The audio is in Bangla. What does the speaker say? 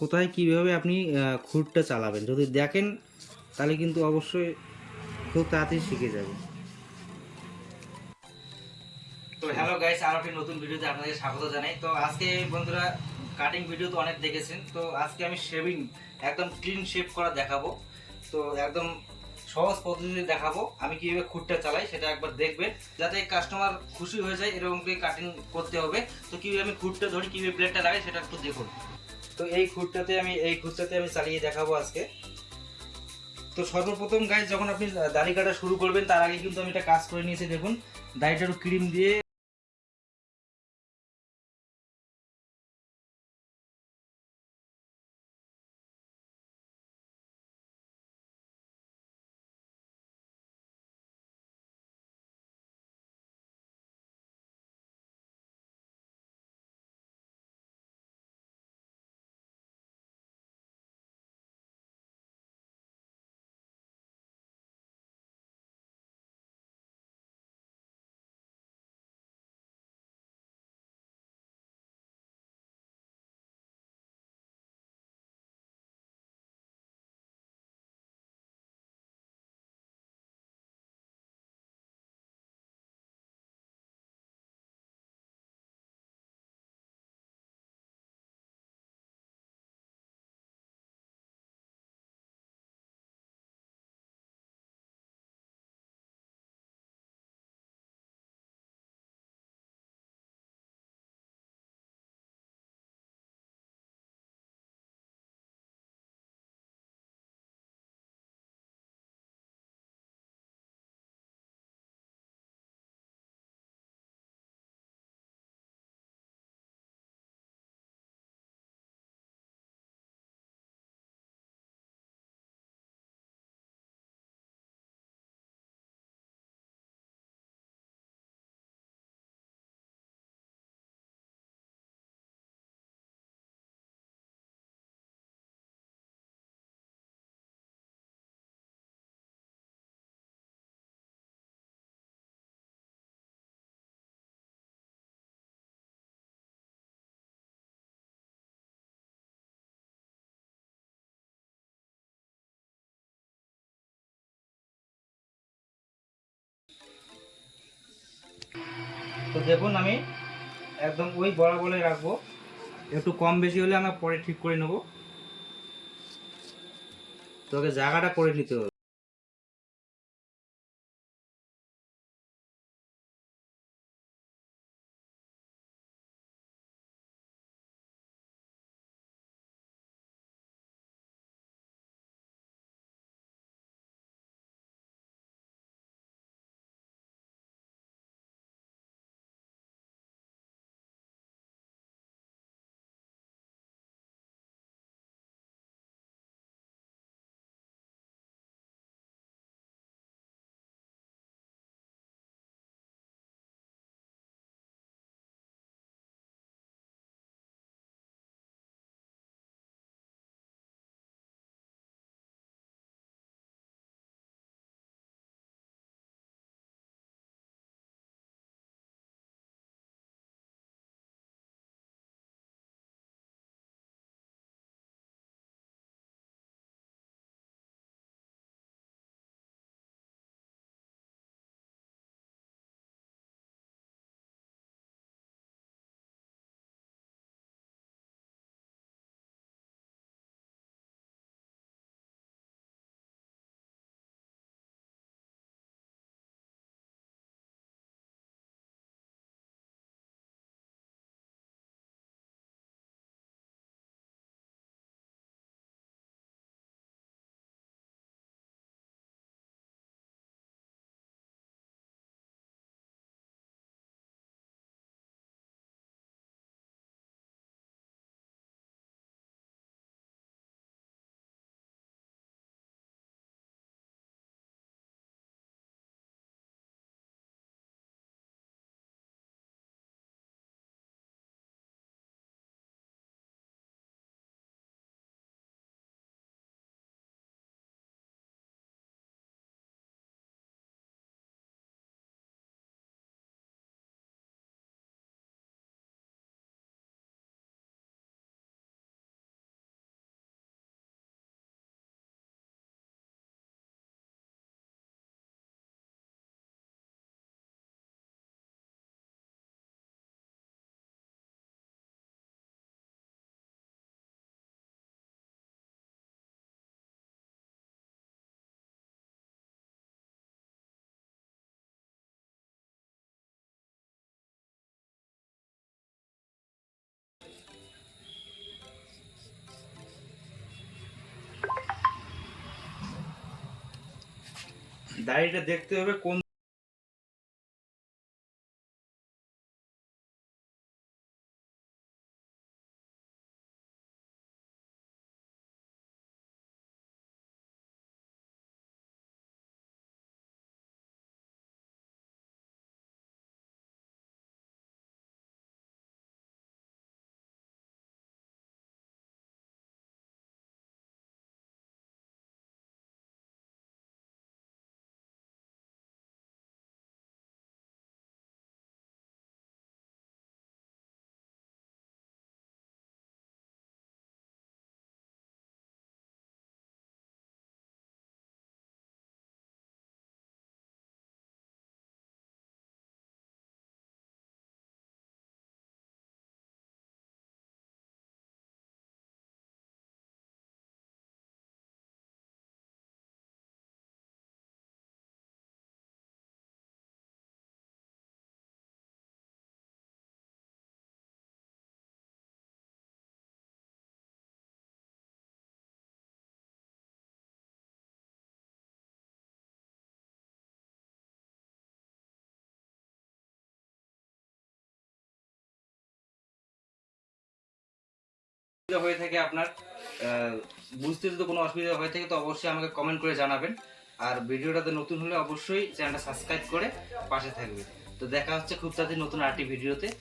কোথায় কীভাবে আপনি খুঁটটা চালাবেন? যদি দেখেন, তাহলে কিন্তু অবশ্যই খুব তাড়াতাড়ি শিখে যাবে তো হ্যালো গাইস আর একটি নতুন ভিডিওতে আপনাদের স্বাগত জানাই। তো আজকে বন্ধুরা কাটিং ভিডিও তো অনেক দেখেছেন। তো আজকে আমি শেভিং একদম ক্লিন শেভ করা দেখাবো। তো একদম সহজ পদ্ধতিতে দেখাবো, আমি কীভাবে খুঁটটা চালাই, সেটা একবার দেখবেন। যাতে কাস্টমার খুশি হয়ে যায়, এরকম করে কাটিং করতে হবে। তো কীভাবে আমি খুঁটটা ধরি, কীভাবে ব্লেডটা লাগাই, সেটা একটু দেখুন। তো এই খুঁটটাতে আমি, এই খুঁটটাতে আমি চালিয়ে দেখাবো আজকে। তো সর্বপ্রথম গাইজ যখন আপনি দাড়ি কাটা শুরু করবেন, তার আগে কিন্তু আমি একটা কাজ করে নিয়েছি, দেখুন। দাড়িটা একটু ক্রিম দিয়ে তো দেখুন আমি একদম ওই বরাবরে রাখব। একটু কম বেশি হলে আমরা পরে ঠিক করে নেব। তোকে জায়গাটা করে নিতে হবে। দাড়িটা দেখতে হবে কোন হয়ে থাকে আপনার বুঝতে যদি কোনো অসুবিধা হয়ে থাকে তো অবশ্যই আমাকে কমেন্ট করে জানাবেন। আর ভিডিওটাতে নতুন হলে অবশ্যই চ্যানেলটা সাবস্ক্রাইব করে পাশে থাকবে তো দেখা হচ্ছে খুব তাড়াতাড়ি নতুন আরেকটি ভিডিওতে।